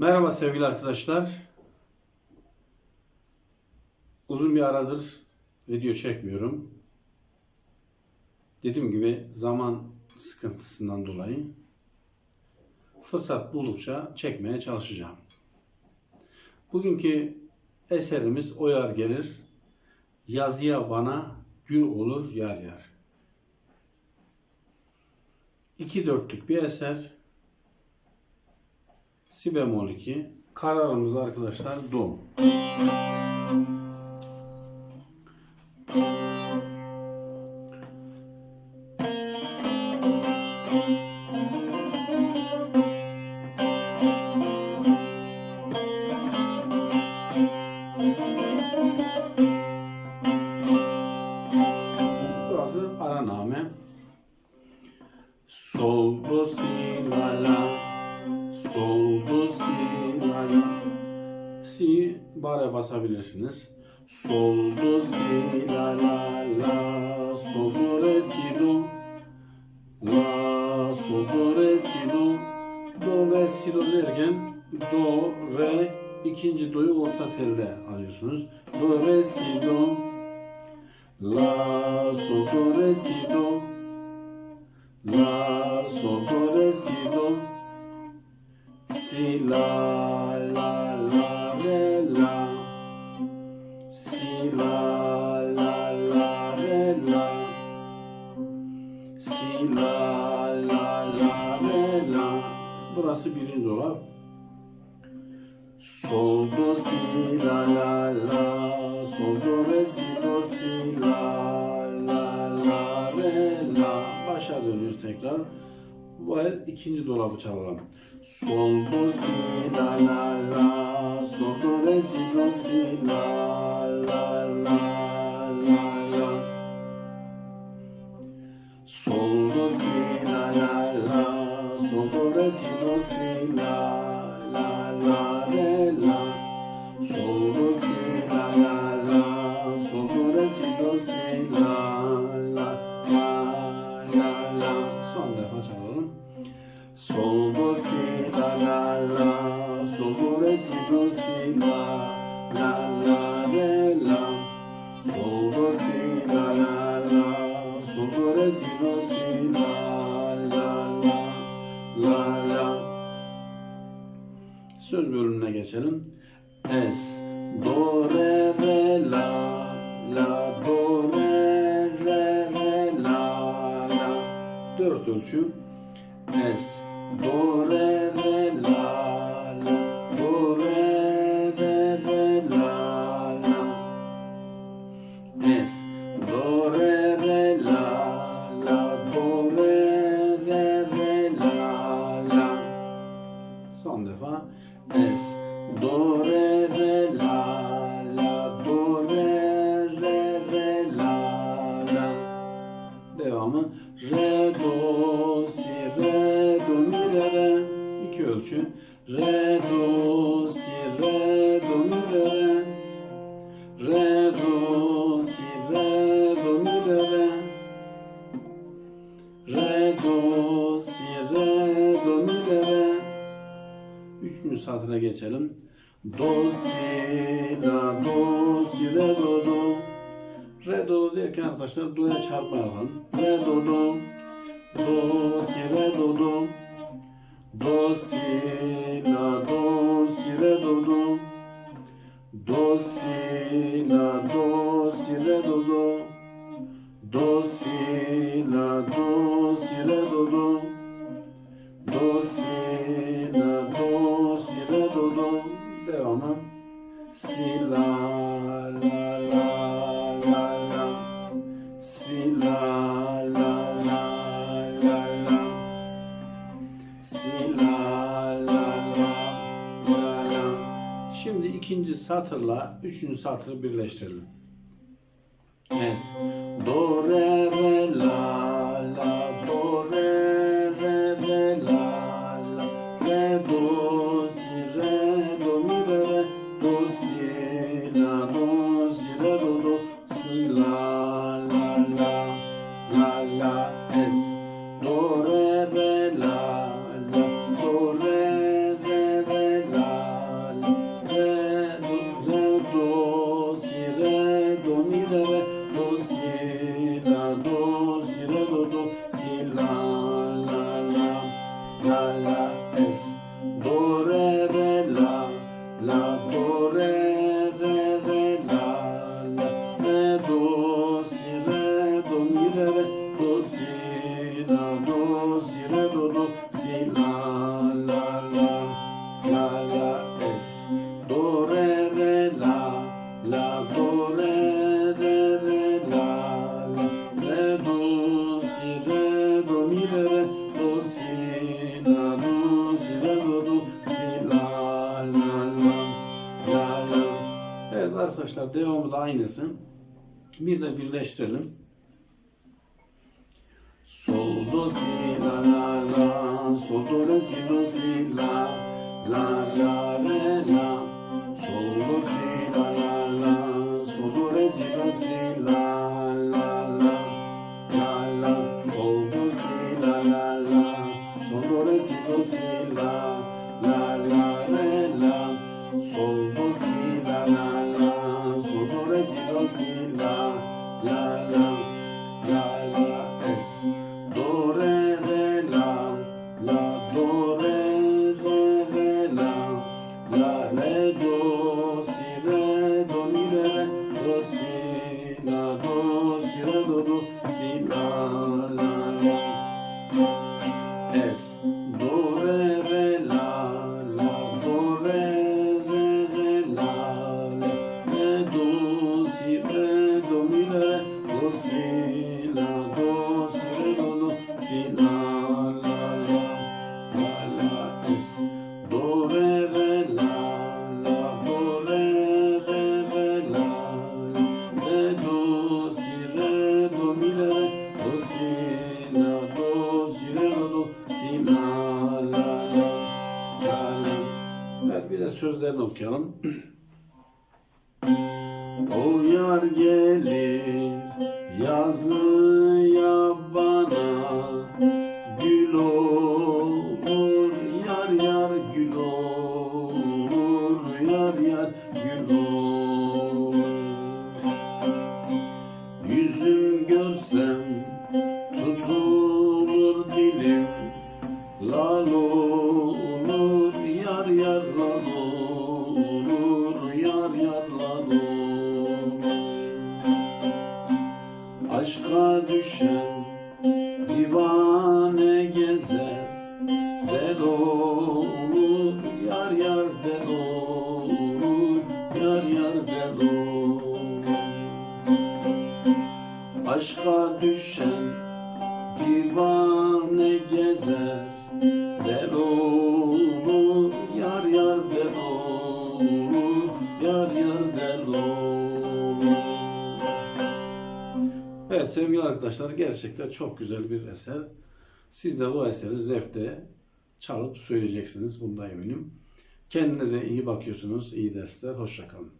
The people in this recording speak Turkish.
Merhaba sevgili arkadaşlar. Uzun bir aradır video çekmiyorum. Dediğim gibi zaman sıkıntısından dolayı fırsat buldukça çekmeye çalışacağım. Bugünkü eserimiz oyar gelir. Yazıya bana gül olur yar yar. İki dörtlük bir eser. Si bemol 2. Kararımız arkadaşlar do. Si bare basabilirsiniz. Sol, do, si, la, la, la. Sol, do, re, si, do. La, sol, do, re, si, do. Do, re, si, do derken do, re, ikinci do'yu orta telde alıyorsunuz. Do, re, si, do. La, sol, do, re, si, do. La, sol, do, re, si, do. Si, la, la, la, la, re, la. Si, la, la, la, re, la. Burası birinci dolap. Sol, do, si, la, la, la. Sol, do, re, si, do, si, la, la, la, re, la. Başa dönüyoruz tekrar. Bu el ikinci dolabı çalalım. Sol, do, si, la, la, la. Sol, do, re, si, do, si, la, Sol, do, si, la, la, la. Sol, do, re, si, do, si, la, la, la, re, la. Sol, do, si, la, la, la. Sol, do, re, si, do, la, Söz bölümüne geçelim. Es, do, re, re, la, la, do, re, re, re, la, la. Dört ölçü. Es, do, re, re, la, la, Son defa. Es, do, re, re, la, la, do, re, re, re, la, la. Devamı. Re, do, si, re, do, mi, re, re. İki ölçü. Re, do, si, re, do, mi, re, re. Re, do, Üçüncü satına geçelim. Do, si, la, do, si, re, do, do. Re, do, do derken arkadaşlar do'ya çarpma yapalım. Re, do, do. Do, si, re, do, do. Do, si, la, do, si, re, do, do. Do, si, la, do, si, re, do, do. Do, si, la, do, Devamı. Si, la, la, la, la, la. Si, la, la, la, la, la. Si, la, la, la, la, la. Şimdi ikinci satırla üçüncü satırı birleştirelim. Es. Do, re, re, la, si re do mi re do si la do si re do do si la la la la la es do re re la la do re re re la la re do si re do mi re do si la do si re do do si la la la la la Evet arkadaşlar devamı da aynısı. Bir de birleştirelim. Sol do si la la. La Sol do re si do si la La la re la. Sol do si la la. La Sol do re si do si la es do re re la la do re re re la la re do si re do mi re do si la do si re do do si la la la la la es do Evet bir de sözlerini okuyalım. O yar gelir yazıya bana Aşka düşen divane gezer Del olur yar yar del olur Yar yar del olur Evet sevgili arkadaşlar gerçekten çok güzel bir eser. Siz de bu eseri zevkle çalıp söyleyeceksiniz bundan eminim. Kendinize iyi bakıyorsunuz. İyi dersler. Hoşçakalın.